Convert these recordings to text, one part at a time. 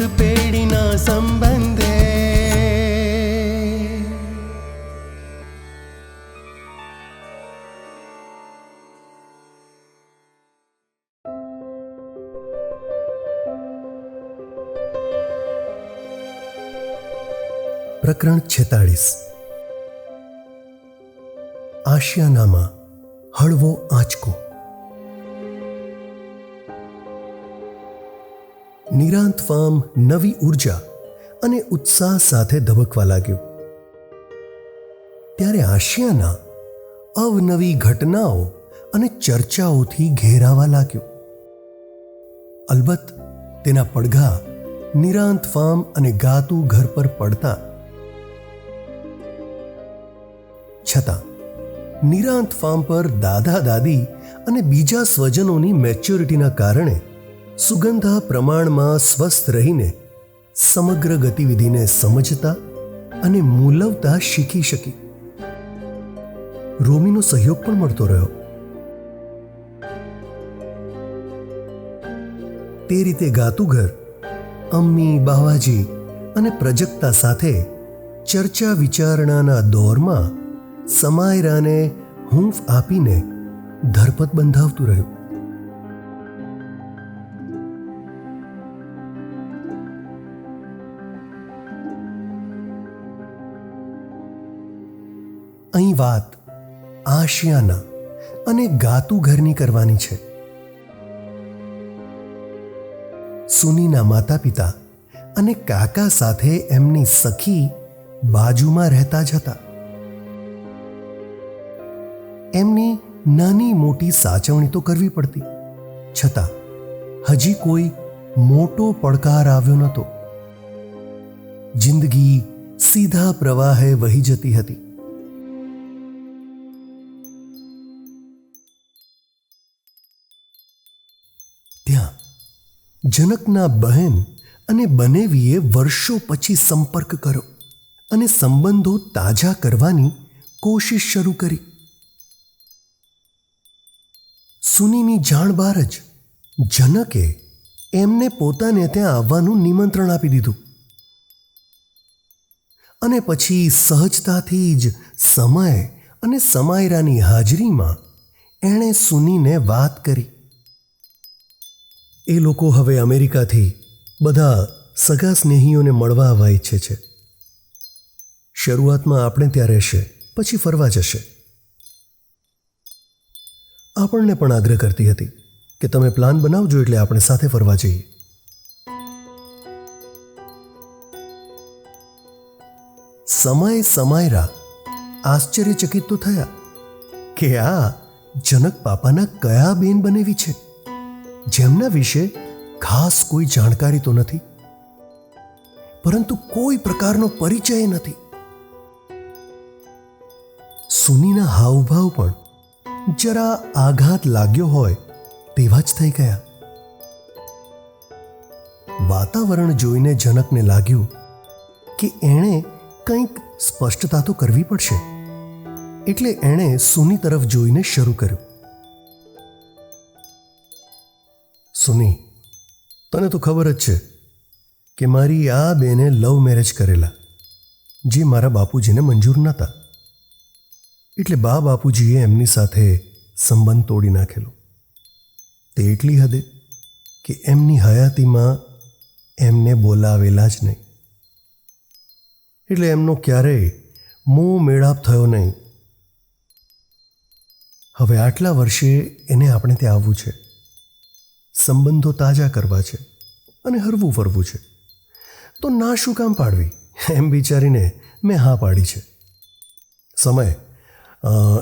સાત પેઢીના સંબંધે પ્રકરણ છેતાળીસ આશિયાનામાં હળવો આંચકો નિરાંત ફાર્મ નવી ઊર્જા અને ઉત્સાહ સાથે ધબકવા લાગ્યું. ત્યારે આશિયાના અવનવી ઘટનાઓ અને ચર્ચાઓથી ઘેરાવા લાગ્યું. અલબત્ત તેના પડઘા નિરાંત ફાર્મ અને ગાતું ઘર પર પડતા. છતાં નિરાંત ફાર્મ પર દાદા દાદી અને બીજા સ્વજનોની મેચ્યોરિટીના કારણે સુગંધા પ્રમાણમાં સ્વસ્થ રહીને સમગ્ર ગતિવિધિને સમજતા અને મૂલવતા શીખી શકી. રોમીનો સહયોગ પણ મળતો રહ્યો. તે રીતે ગાતું ઘર અમ્મી, બાવાજી અને પ્રજક્તા સાથે ચર્ચા વિચારણાના દોરમાં સમાયરાને હૂંફ આપીને ધરપત બંધાવતું રહ્યું. વાત આશિયાના અને ગાતું ઘરની કરવાની છે. સુનીના માતા પિતા અને કાકા સાથે એમની સખી બાજુમાં રહેતા જ હતા. એમની નાની મોટી સાચવણી તો કરવી પડતી, છતાં હજી કોઈ મોટો પડકાર આવ્યો નહોતો. જિંદગી સીધા પ્રવાહે વહી જતી હતી. જનકના બહેન અને બનેવીએ વર્ષો પછી સંપર્ક કર્યો અને સંબંધો તાજા કરવાની કોશિશ શરૂ કરી. સુનીની જાણ બહાર જ જનકે એમને પોતાને ત્યાં આવવાનું નિમંત્રણ આપી દીધું. અને પછી સહજતાથી જ સમય અને સમાયરાની હાજરીમાં એણે સુનીને વાત કરી. એ લોકો હવે અમેરિકાથી બધા સગા સ્નેહીઓને મળવા આવવા ઈચ્છે છે. શરૂઆતમાં આપણે ત્યાં રહેશે, પછી ફરવા જશે. આપણને પણ આગ્રહ કરતી હતી કે તમે પ્લાન બનાવજો એટલે આપણે સાથે ફરવા જઈએ. સમય સમાયરા. આશ્ચર્યચકિત તો થયા કે આ જનક પાપાના કયા બેન બનેવી છે? જેમના વિશે ખાસ કોઈ જાણકારી તો નથી, પરંતુ કોઈ પ્રકારનો પરિચય નથી. સુનીના હાવભાવ પણ જરા આઘાત લાગ્યો હોય તેવા જ થઈ ગયા. વાતાવરણ જોઈને જનકને લાગ્યું કે એણે કંઈક સ્પષ્ટતા તો કરવી પડશે. એટલે એણે સુની તરફ જોઈને શરૂ કર્યું. સુની, તને તો ખબર જ છે કે મારી આ બેને લવ મેરેજ કરેલા, જે મારા બાપુજીને મંજૂર નહોતા. એટલે બા બાપુજીએ એમની સાથે સંબંધ તોડી નાખેલો. તે એટલી હદે કે એમની હયાતીમાં એમને બોલાવેલા જ નહીં. એટલે એમનો ક્યારેય મોં મેળાપ થયો નહીં. હવે આટલા વર્ષે એને આપણે ત્યાં આવવું છે. સંબંધો તાજા કરવા છે અને હરવું ફરવું છે. તો ના શું કામ પાડવી? એમ વિચારીને મેં હા પાડી છે. સમય.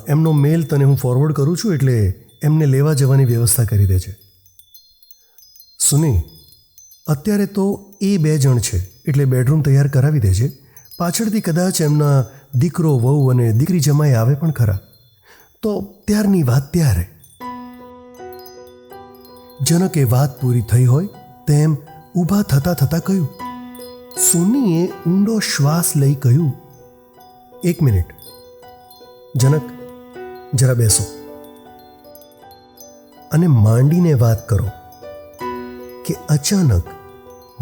એમનો મેલ તને હું ફોરવર્ડ કરું છું એટલે એમને લેવા જવાની વ્યવસ્થા કરી દે છે. સુની, અત્યારે તો એ બે જણ છે એટલે બેડરૂમ તૈયાર કરાવી દેજે. પાછળથી કદાચ એમના દીકરો વહુ અને દીકરી જમાઈ આવે પણ ખરા. તો ત્યારની વાત ત્યારે. જનકે વાત પૂરી થઈ હોય તેમ ઊભા થતા થતા કહ્યું, સોનીએ ઊંડો શ્વાસ લઈ કહ્યું. એક મિનિટ. જનક, જરા બેસો. અને માંડીને વાત કરો કે અચાનક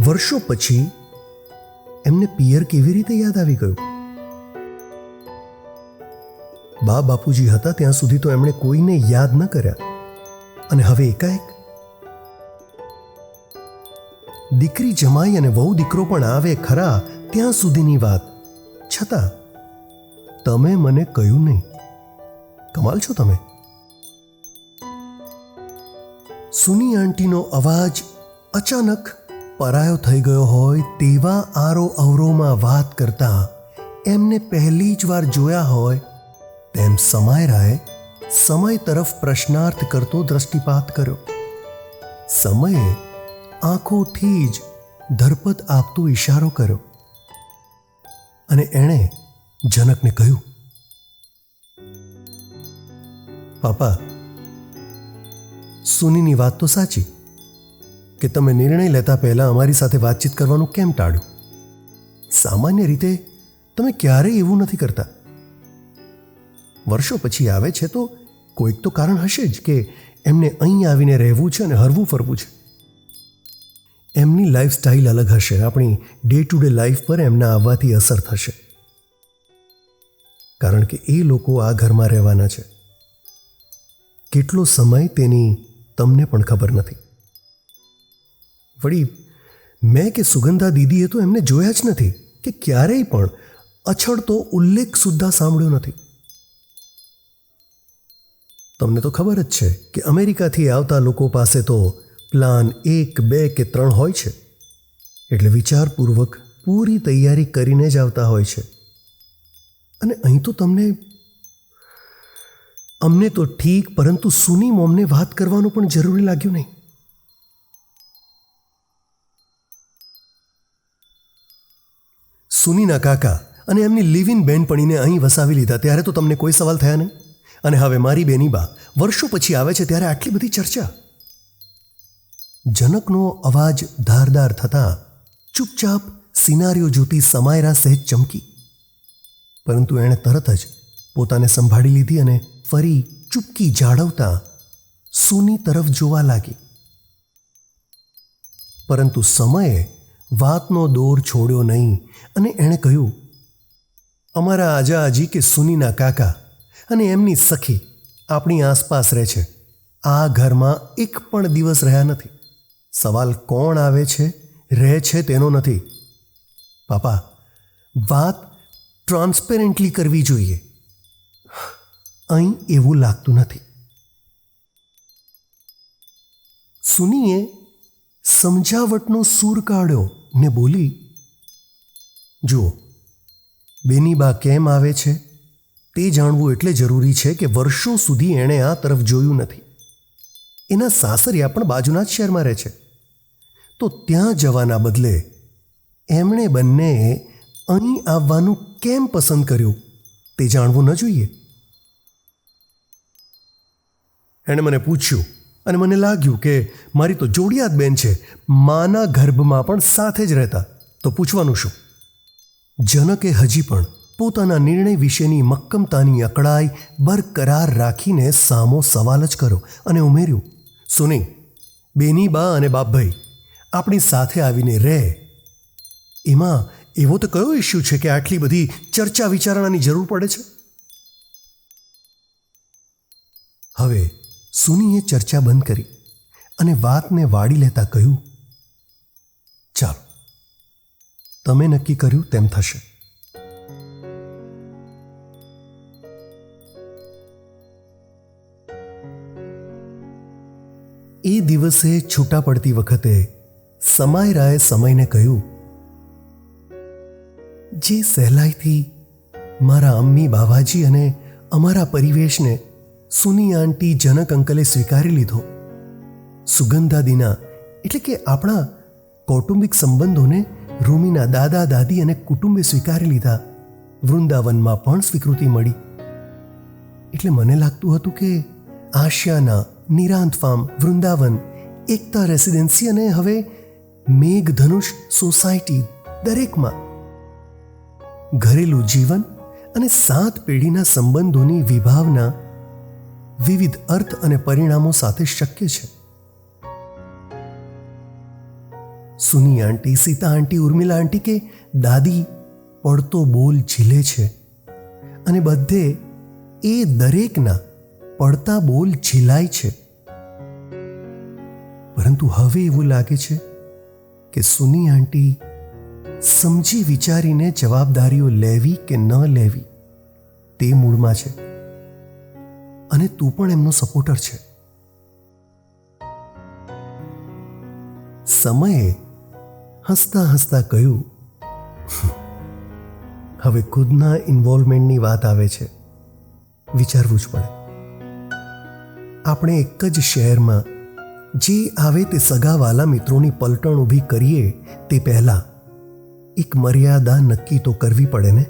વર્ષો પછી એમને પિયર કેવી રીતે યાદ આવી ગયું? બા બાપુજી હતા ત્યાં સુધી તો એમણે કોઈને યાદ ન કર્યા. અને હવે એકાએક દીકરી જમાઈ અને વહુ દીકરો પણ આવે ખરા ત્યાં સુધીની વાત. છતાં, તમે મને કહ્યું નહીં. કમાલ છો તમે. સુની આંટીનો અવાજ અચાનક પરાયો થઈ ગયો હોય તેવા આરો અવરોમાં વાત કરતા એમને પહેલી જ વાર જોયા હોય તેમ સમાયરાએ સમય તરફ પ્રશ્નાર્થ કરતો દ્રષ્ટિપાત કર્યો. સમયે આંખોથી જ ધરપત આપતો ઈશારો કર્યો અને એણે જનકને કહ્યું, પાપા, સુનીની વાત તો સાચી કે તમે નિર્ણય લેતા પહેલા અમારી સાથે વાતચીત કરવાનું કેમ ટાળ્યું? સામાન્ય રીતે તમે ક્યારેય એવું નથી કરતા. વર્ષો પછી આવે છે તો કોઈક તો કારણ હશે જ કે એમને અહીં આવીને રહેવું છે અને હરવું ફરવું છે. એમની લાઈફસ્ટાઈલ અલગ હશે. આપણી ડે ટુ ડે લાઈફ પર એમના આવવાથી અસર થશે. કારણ કે એ લોકો આ ઘરમાં રહેવાના છે. કેટલો સમય તેની તમને પણ ખબર નથી. વળી મેં કે સુગંધા દીદીએ તો એમને જોયા જ નથી કે ક્યારેય પણ અછડતો ઉલ્લેખ સુદ્ધા સાંભળ્યો નથી. તમને તો ખબર જ છે કે અમેરિકાથી આવતા લોકો પાસે તો પ્લાન એક, બે કે ત્રણ હોય છે? એટલે વિચારપૂર્વક પૂરી તૈયારી કરીને જ આવતા હોય છે. અને અહીં તો તમને અમને તો ઠીક, પરંતુ સુની મોમને વાત કરવાનું પણ જરૂરી લાગ્યું નહીં. સુનીના કાકા અને એમની લિવ ઇન બહેનપણીને અહીં વસાવી લીધા ત્યારે તો તમને કોઈ સવાલ થયા નહીં? અને હવે મારી બેની બા વર્ષો પછી આવે છે ત્યારે આટલી બધી ચર્ચા. જનકનો અવાજ ધારદાર થતાં ચૂપચાપ સિનારીઓ જોતી સમાયરા સહેજ ચમકી. પરંતુ એણે તરત જ પોતાને સંભાળી લીધી અને ફરી ચૂપકી જાળવતા સુની તરફ જોવા લાગી. પરંતુ સમયે વાતનો દોર છોડ્યો નહીં અને એણે કહ્યું, અમારા આજાજી કે સુનીના કાકા અને એમની સખી આપણી આસપાસ રહે છે. આ ઘરમાં એક પણ દિવસ રહ્યા નથી. સવાલ કોણ આવે છે, રહે છે તેનો નથી. પાપા, વાત ટ્રાન્સપેરેન્ટલી કરવી જોઈએ. અહીં એવું લાગતું નથી. સુનીએ સમજાવટનો સૂર કાઢ્યો ને બોલી, જુઓ બેનીબા કેમ આવે છે તે જાણવું એટલે જરૂરી છે કે વર્ષો સુધી એણે આ તરફ જોયું નથી. એના સાસરિયા પણ બાજુના જ શહેરમાં રહે છે. તો ત્યાં જવાના બદલે એમણે બંને અહીં આવવાનું કેમ પસંદ કર્યું તે જાણવું ન જોઈએ. એણે મને પૂછ્યું અને મને લાગ્યું કે મારી તો જોડિયાત બેન છે, માના ગર્ભમાં પણ સાથે જ રહેતા, તો પૂછવાનું શું? જનકે હજી પણ પોતાના નિર્ણય વિશેની મક્કમતાની અકળાઈ બરકરાર રાખીને સામો સવાલ જ કર્યો અને ઉમેર્યું, સુની, બેની બા અને બાપભાઈ આપણી સાથે આવીને રહે. એમાં એવો તો કયો ઇશ્યુ છે કે આટલી બધી ચર્ચા વિચારણાની જરૂર પડે છે? હવે સુનીએ ચર્ચા બંધ કરી અને વાતને વાળી લેતા કહ્યું, ચાલો, તમે નક્કી કર્યું તેમ થશે. એ દિવસે છૂટા પડતી વખતે સમાયરાએ સમયને કહ્યું, જે સહેલાઈથી મારા અમ્મી, બાવાજી અને અમારા પરિવેશને સુની આંટી જનક અંકલે સ્વીકારી લીધો. સુગંધાદીના એટલે કે આપણા કૌટુંબિક સંબંધોને રૂમીના દાદા, દાદી અને કુટુંબે સ્વીકારી લીધા. વૃંદાવનમાં પણ સ્વીકૃતિ મળી. એટલે મને લાગતું હતું કે આશિયાના નિરાંત ફાર્મ વૃંદાવન એકતા રેસિડેન્સી અને હવે મેઘધનુષ સોસાયટી દરેકમાં. ઘરેલું જીવન અને સાત પેઢીના સંબંધોની વિભાવના વિવિધ અર્થ અને પરિણામો સાથે શક્ય છે. Suni aunty, Sita aunty, Urmila aunty કે દાદી પડતો બોલ ઝીલે છે અને બધે એ દરેકના પડતા બોલ ઝીલાય છે. પરંતુ હવે એવું લાગે છે કે સુની આંટી સમજી વિચારીને જવાબદારીઓ લેવી કે ન લેવી તે મૂળમાં છે. અને તું પણ એમનો સપોર્ટર છે. સમયે હસતા હસતા કહ્યું, હવે ખુદના ઇન્વોલ્વમેન્ટની વાત આવે છે. વિચારવું જ પડે. આપણે એક જ શહેરમાં જે આવે તે સગાવાલા મિત્રોની પલટણ ઊભી કરીએ તે પહેલાં એક મર્યાદા નક્કી તો કરવી પડે ને?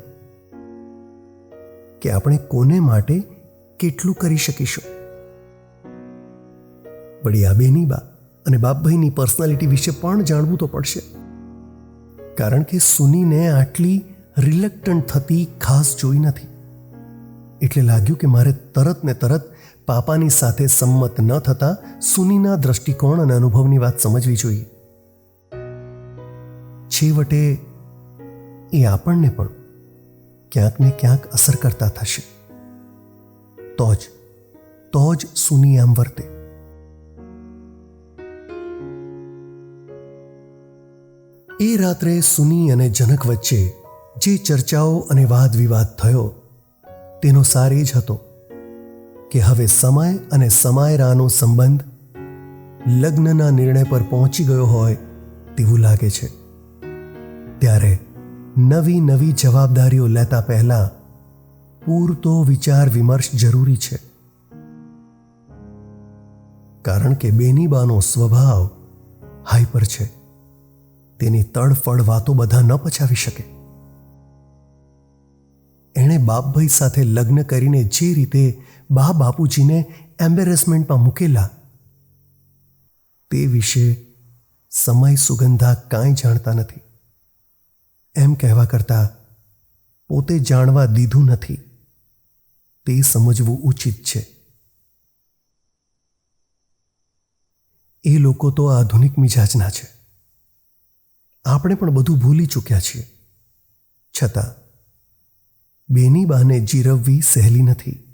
કે આપણે કોને માટે કેટલું કરી શકીશું? વળી આ બેની બા અને બાપભાઈની પર્સનાલિટી વિશે પણ જાણવું તો પડશે. કારણ કે સુનીને આટલી રિલેક્ટન્ટ થતી ખાસ જોઈ નથી. એટલે લાગ્યું કે મારે તરત ને તરત પાપાની સાથે સંમત ન થતા સુનીના દ્રષ્ટિકોણ અને અનુભવની વાત સમજવી જોઈએ. છેવટે, એ આપણને પણ ક્યાંક ને ક્યાંક અસર કરતા થશે. તો જ તો જ સુની આમ વર્તે. એ રાત્રે સુની અને જનક વચ્ચે જે ચર્ચાઓ અને વાદ વિવાદ થયો, તેનો સાર એ જ હતો કે હવે સમય અને સમાયરાનો સંબંધ લગ્નના નિર્ણય પર પહોંચી ગયો હોય તેવું લાગે છે. ત્યારે નવી નવી જવાબદારીઓ લેતા પહેલા પૂરતો વિચાર વિમર્શ જરૂરી છે. કારણ કે બેનીબાનો સ્વભાવ હાઈપર છે. તેની તડફડ વાતો બધા ન પચાવી શકે. એણે બાપભાઈ સાથે લગ્ન કરીને જે રીતે બા બાપુજીને એમ્બેરેસમેન્ટમાં મૂકેલા. તે વિશે સમય સુગંધા કાંઈ જાણતા નથી. એમ કહેવા કરતાં પોતે જાણવા દીધું નથી. તે સમજવું ઉચિત છે. એ લોકો તો આધુનિક મિજાજના છે. આપણે પણ બધું ભૂલી ચૂક્યા છીએ. છતાં બેની બાને જીરવવી સહેલી નથી.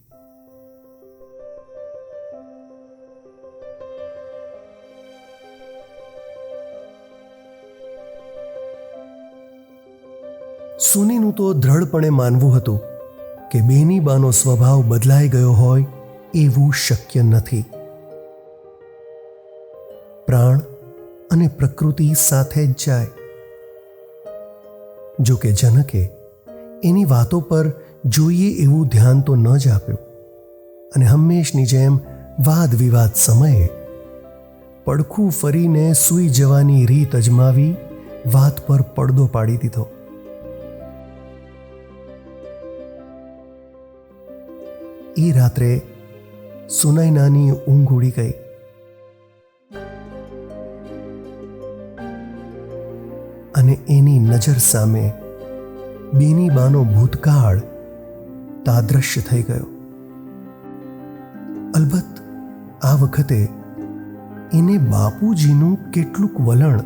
સુનીનું તો દ્રઢપણે માનવું હતું કે બેની બાનો સ્વભાવ બદલાઈ ગયો હોય એવું શક્ય નથી. પ્રાણ અને પ્રકૃતિ સાથે જ જાય. જો કે જનકે એની વાતો પર જોઈએ એવું ધ્યાન તો ન જ આપ્યું અને હંમેશની જેમ વાદ વિવાદ સમયે પડખું ફરીને સૂઈ જવાની રીત અજમાવી વાત પર પડદો પાડી દીધો. એ રાત્રે સુનૈનાની ઊંઘ ઉડી ગઈ. અને એની નજર સામે બેની બાનો ભૂતકાળ તાદ્રશ્ય થઈ ગયો. અલબત્ત આ વખતે એને બાપુજીનું કેટલુંક વલણ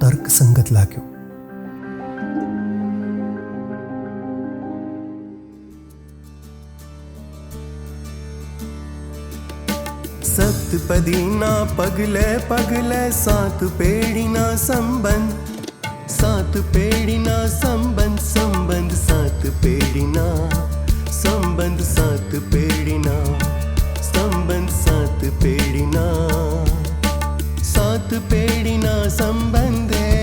તર્કસંગત લાગ્યું. સપ્તપદીના પગલે પગલે સાત પેઢીના સંબંધ સાત પેઢીના સંબંધ સંબંધ સાત પેઢીના સંબંધ સાત પેઢીના સંબંધ સાત પેઢીના સાત પેઢીના સંબંધ